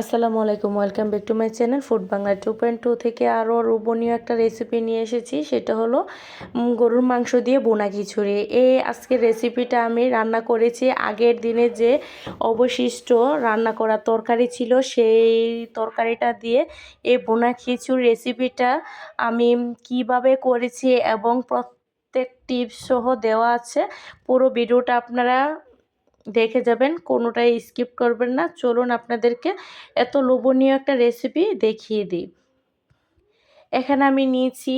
আসসালামু আলাইকুম welcome back to my channel food Bangla two point two থেকে আরও লোভনীয় একটা রেসিপি নিয়ে এসেছি। সেটা হলো গরুর মাংস দিয়ে বোনা খিচুড়ি। এই আজকের রেসিপিটা আমি রান্না করেছি। আগের দিনে যে অবশিষ্ট রান্না করা তরকারি ছিল, সেই তরকারিটা দিয়ে এই বোনা খিচুড়ি রেসিপিটা আমি কীভাবে করেছি এবং প্রত্যেক টিপস সহ দেওয়া আছে। পুরো ভিডিওটা আপনারা দেখে যাবেন, কোনোটাই স্কিপ করবেন না। চলুন আপনাদেরকে এত লোভনীয় একটা রেসিপি দেখিয়ে দিই। এখানে আমি নিয়েছি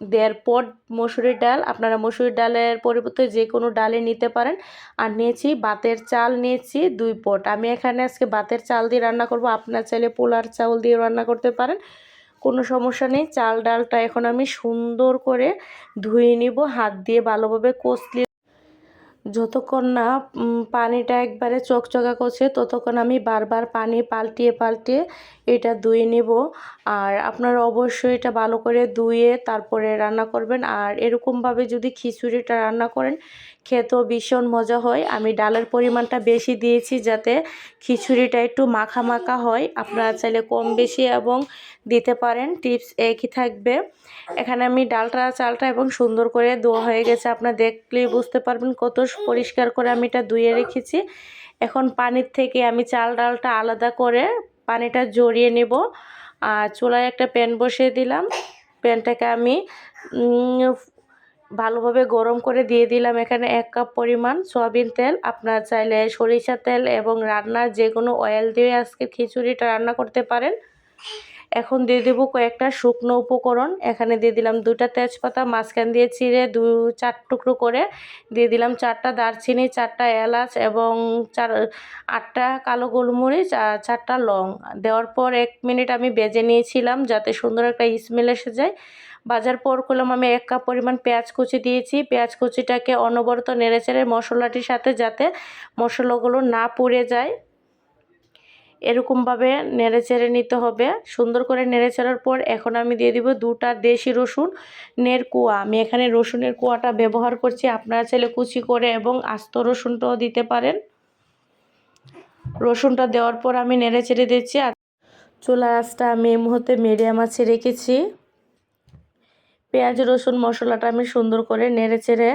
দেড় পট মসুরির ডাল। আপনারা মসুরির ডালের পরিবর্তে যে কোনো ডালে নিতে পারেন। আর নিয়েছি বাতের চাল নিয়েছি দুই পট। আমি এখানে আজকে বাতের চাল দিয়ে রান্না করব। আপনার চাইলে পোলার চাউল দিয়ে রান্না করতে পারেন। কোনো সমস্যা নেই। চাল ডালটা এখন আমি সুন্দর করে ধুয়ে নিব। হাত দিয়ে ভালোভাবে কষলি যতক্ষণ না পানিটা একবারে চকচকা করছে, ততক্ষণ আমি বারবার পানি পাল্টিয়ে পাল্টিয়ে এটা ধুয়ে নেব। আর আপনারা অবশ্যই এটা ভালো করে ধুয়ে তারপরে রান্না করবেন। আর এরকমভাবে যদি খিচুড়িটা রান্না করেন, খেতেও ভীষণ মজা হয়। আমি ডালের পরিমাণটা বেশি দিয়েছি যাতে খিচুড়িটা একটু মাখা মাখা হয়। আপনারা চাইলে কম বেশি এবং দিতে পারেন। টিপস একই থাকবে। এখানে আমি ডালটা, চালটা এবং সুন্দর করে ধোয়া হয়ে গেছে। আপনারা দেখলেই বুঝতে পারবেন কত পরিষ্কার করে আমি এটা ধুয়ে রেখেছি। এখন পানির থেকে আমি চাল ডালটা আলাদা করে পানিটা জড়িয়ে নেব। আর চুলায় একটা প্যান বসিয়ে দিলাম। প্যানটাকে আমি ভালোভাবে গরম করে দিয়ে দিলাম। এখানে এক কাপ পরিমাণ সয়াবিন তেল। আপনার চাইলে সরিষা তেল এবং রান্নার যে কোনো অয়েল দিয়ে আজকে খিচুড়িটা রান্না করতে পারেন। এখন দিয়ে দেবো কয়েকটা শুকনো উপকরণ। এখানে দিয়ে দিলাম দুটা তেজপাতা, মাঝখান দিয়ে চিড়ে দু চার টুকরো করে দিয়ে দিলাম চারটা দারচিনি, চারটা এলাচ এবং চার, আটটা কালো গোলমরিচ আর চারটা লং। দেওয়ার পর এক মিনিট আমি বেজে নিয়েছিলাম যাতে সুন্দর একটা স্মেল এসে যায়। বাজার পর করলাম আমি এক কাপ পরিমাণ পেঁয়াজ কুচি দিয়েছি। পেঁয়াজ কুচিটাকে অনবরত নেড়েচেড়ে মশলাটির সাথে যাতে মশলাগুলো না পুড়ে যায়। এরকমভাবে নেড়ে চেড়ে নিতে হবে। সুন্দর করে নেড়ে চেড়ার পর এখন আমি দিয়ে দিব দুটা দেশি রসুন নের কুয়া। আমি এখানে রসুনের কুয়াটা ব্যবহার করছি। আপনারা চাইলে কুচি করে এবং আস্ত রসুনটাও দিতে পারেন। রসুনটা দেওয়ার পর আমি নেড়ে চেড়ে দিচ্ছি। আর চুলা আঁচটা আমি এই মুহূর্তে মিডিয়াম আছে রেখেছি। পেঁয়াজ, রসুন, মশলাটা আমি সুন্দর করে নেড়ে চেড়ে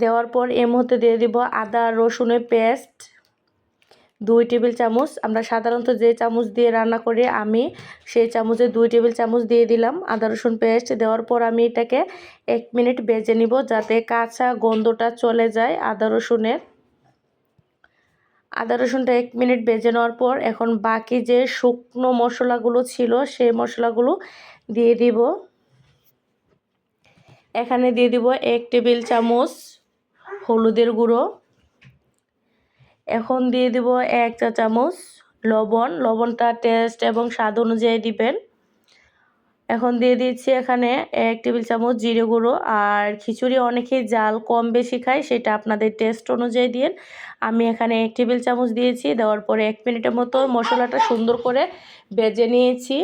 দেওয়ার পর এই মুহূর্তে দিয়ে দিব আদা রসুনের পেস্ট। দুই টেবিল চামচ, আমরা সাধারণত যে চামচ দিয়ে রান্না করি আমি, সেই চামচে দুই টেবিল চামচ দিয়ে দিলাম আদা, রসুন পেস্ট। দেওয়ার পর আমি এটাকে এক মিনিট বেজে নিব যাতে কাঁচা গন্ধটা চলে যায় আদা, রসুনের। আদা, রসুনটা এক মিনিট বেজে নেওয়ার পর এখন বাকি যে শুকনো মশলাগুলো ছিল সেই মশলাগুলো দিয়ে দিব। এখানে দিয়ে দিব এক টেবিল চামচ হলুদের গুঁড়ো। এখন দিয়ে দিব এক চা চামচ লবণ। লবণটা টেস্ট এবং স্বাদ অনুযায়ী দিবেন। এখন দিয়ে দিচ্ছি এখানে এক টেবিল চামচ জিরে গুঁড়ো। আর খিচুড়ি অনেকেই জাল কম বেশি খায়, সেটা আপনাদের টেস্ট অনুযায়ী দিন। আমি এখানে এক টেবিল চামচ দিয়েছি, দেওয়ার পরে এক মিনিটের মতো মশলাটা সুন্দর করে বেজে নিয়েছি।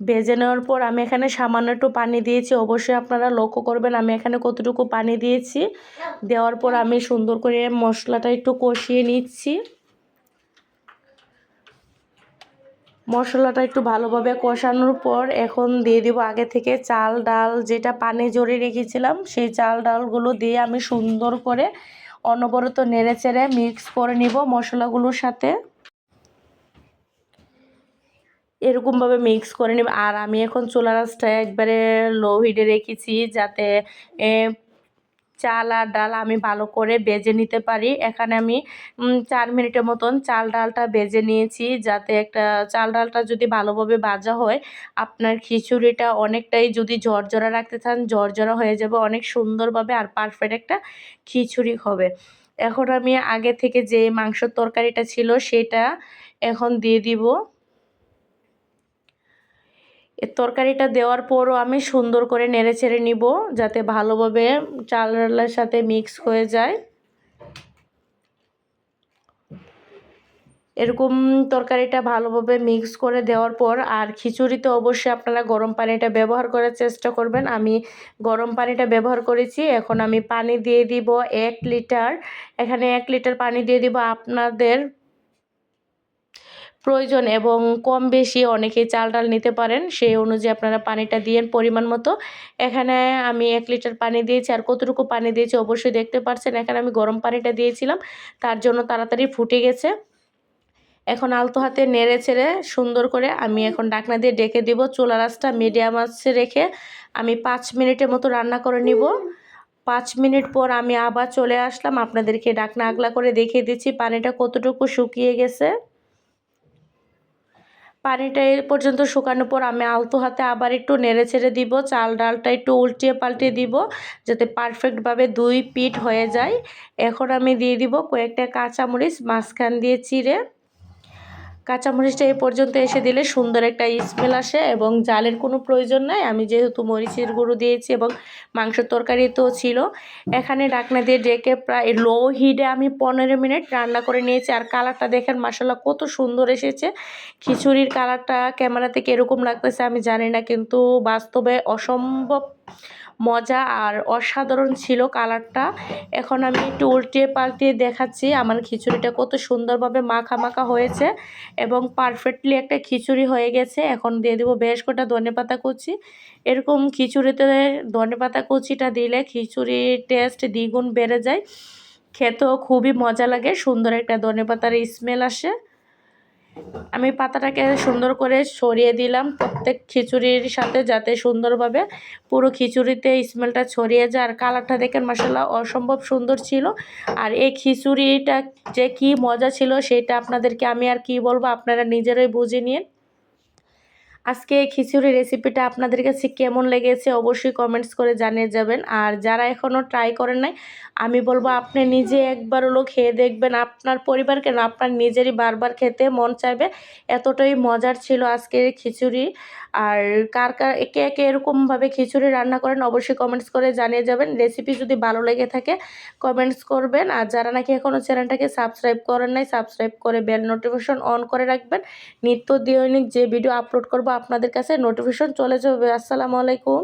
ভেজে নেওয়ার পর আমি এখানে সামান্য একটু পানি দিয়েছি। অবশ্যই আপনারা লক্ষ্য করবেন আমি এখানে কতটুকু পানি দিয়েছি। দেওয়ার পর আমি সুন্দর করে মশলাটা একটু কষিয়ে নিচ্ছি। মশলাটা একটু ভালোভাবে কষানোর পর এখন দিয়ে দিব আগে থেকে চাল, ডাল, যেটা পানি জড়িয়ে রেখেছিলাম, সেই চাল, ডালগুলো দিয়ে আমি সুন্দর করে অনবরত নেড়ে চেড়ে মিক্স করে নিব মশলাগুলোর সাথে। এরকমভাবে মিক্স করে নেব। আর আমি এখন চুলা রাসটা একবারে লো হিটে রেখেছি যাতে চাল আর ডাল আমি ভালো করে বেজে নিতে পারি। এখানে আমি চার মিনিটের মতন চাল ডালটা বেজে নিয়েছি যাতে একটা চাল ডালটা যদি ভালোভাবে ভাজা হয়, আপনার খিচুড়িটা অনেকটাই যদি ঝরঝরা রাখতে চান, ঝরঝরা হয়ে যাবে, অনেক সুন্দরভাবে আর পারফেক্ট একটা খিচুড়ি হবে। এখন আমি আগে থেকে যে মাংসর তরকারিটা ছিল সেটা এখন দিয়ে দিব। এর তরকারিটা দেওয়ার পরও আমি সুন্দর করে নেড়ে ছেড়ে নিব যাতে ভালোভাবে চাল ডালের সাথে মিক্স হয়ে যায়। এরকম তরকারিটা ভালোভাবে মিক্স করে দেওয়ার পর আর খিচুড়িতে অবশ্যই আপনারা গরম পানিটা ব্যবহার করার চেষ্টা করবেন। আমি গরম পানিটা ব্যবহার করেছি, এখন আমি পানি দিয়ে দিব এক লিটার। এখানে এক লিটার পানি দিয়ে দিব আপনাদের প্রয়োজন এবং কম বেশি অনেকেই চাল ডাল নিতে পারেন। সেই অনুযায়ী আপনারা পানিটা দিয়েন পরিমাণ মতো। এখানে আমি এক লিটার পানি দিয়েছি আর কতটুকু পানি দিয়েছি অবশ্যই দেখতে পাচ্ছেন এখানে আমি গরম পানিটা দিয়েছিলাম। তার জন্য তাড়াতাড়ি ফুটে গেছে। এখন আলতো হাতে নেড়ে ছেড়ে সুন্দর করে আমি এখন ডাকনা দিয়ে ডেকে দিব। চুলা রাসটা মিডিয়াম আছে রেখে আমি পাঁচ মিনিটের মতো রান্না করে নিব। পাঁচ মিনিট পর আমি আবার চলে আসলাম। আপনাদেরকে ডাকনা আগলা করে দেখিয়ে দিচ্ছি। পানিটা কতটুকু শুকিয়ে গেছে। পানিটা এ পর্যন্ত শুকানোর পর আমি আলতো হাতে আবার একটু নেড়ে ছেড়ে দিব, চাল ডালটা একটু উল্টিয়ে পাল্টিয়ে দিব, যাতে পারফেক্টভাবে দুই পিঠ হয়ে যায়। এখন আমি দিয়ে দিব কয়েকটা কাঁচামরিচ, মাঝখান দিয়ে চিড়ে। কাঁচামরিচটা এই পর্যন্ত এসে দিলে সুন্দর একটা স্মেল আসে এবং জালের কোনো প্রয়োজন নাই। আমি যেহেতু মরিচের গুঁড়ো দিয়েছি এবং মাংসের তরকারি তো ছিল, এখানে ডাকনা দিয়ে ডেকে প্রায় লো হিটে আমি পনেরো মিনিট রান্না করে নিয়েছি। আর কালারটা দেখেন মশলা কত সুন্দর এসেছে। খিচুড়ির কালারটা ক্যামেরা থেকে এরকম লাগতেছে আমি জানি না, কিন্তু বাস্তবে অসম্ভব মজা আর অসাধারণ ছিল কালারটা। এখন আমি একটু উল্টিয়ে পাল্টিয়ে দেখাচ্ছি আমার খিচুড়িটা কত সুন্দরভাবে মাখা মাখা হয়েছে এবং পারফেক্টলি একটা খিচুড়ি হয়ে গেছে। এখন দিয়ে দেবো বেশ কটা ধনে পাতা কুচি। এরকম খিচুড়িতে ধনে পাতা কুচিটা দিলে খিচুড়ির টেস্ট দ্বিগুণ বেড়ে যায়। খেতেও খুবই মজা লাগে, সুন্দর একটা ধনে পাতার স্মেল আসে। আমি পাতাটাকে সুন্দর করে সরিয়ে দিলাম। প্রত্যেক খিচুড়ির সাথে যাতে সুন্দরভাবে পুরো খিচুড়িতে স্মেলটা ছড়িয়ে যায়। আর কালারটা দেখেন মশলা অসম্ভব সুন্দর ছিল। আর এই খিচুড়িটা যে কি মজা ছিল সেটা আপনাদেরকে আমি আর কি বলব, আপনারা নিজেরাই বুঝে নিন। আজকে এই খিচুড়ি রেসিপিটা আপনাদের কাছে কেমন লেগেছে অবশ্যই কমেন্টস করে জানিয়ে যাবেন। আর যারা এখনও ট্রাই করেন নাই, আমি বলব আপনি নিজে একবার হলো খেয়ে দেখবেন, আপনার পরিবার কেন আপনার নিজেরই বারবার খেতে মন চাইবে। এতটাই মজার ছিল আজকের খিচুড়ি। আর কার কার একে একে এরকমভাবে খিচুড়ি রান্না করেন, অবশ্যই কমেন্টস করে জানিয়ে যাবেন। রেসিপি যদি ভালো লেগে থাকে কমেন্টস করবেন। আর যারা নাকি এখনও চ্যানেলটাকে সাবস্ক্রাইব করেন নাই সাবস্ক্রাইব করে বেল নোটিফিকেশন অন করে রাখবেন। নিত্য দৈনিক যে ভিডিও আপলোড করব আপনাদের কাছে নোটিফিকেশন চলে যাবে। আসসালামু আলাইকুম।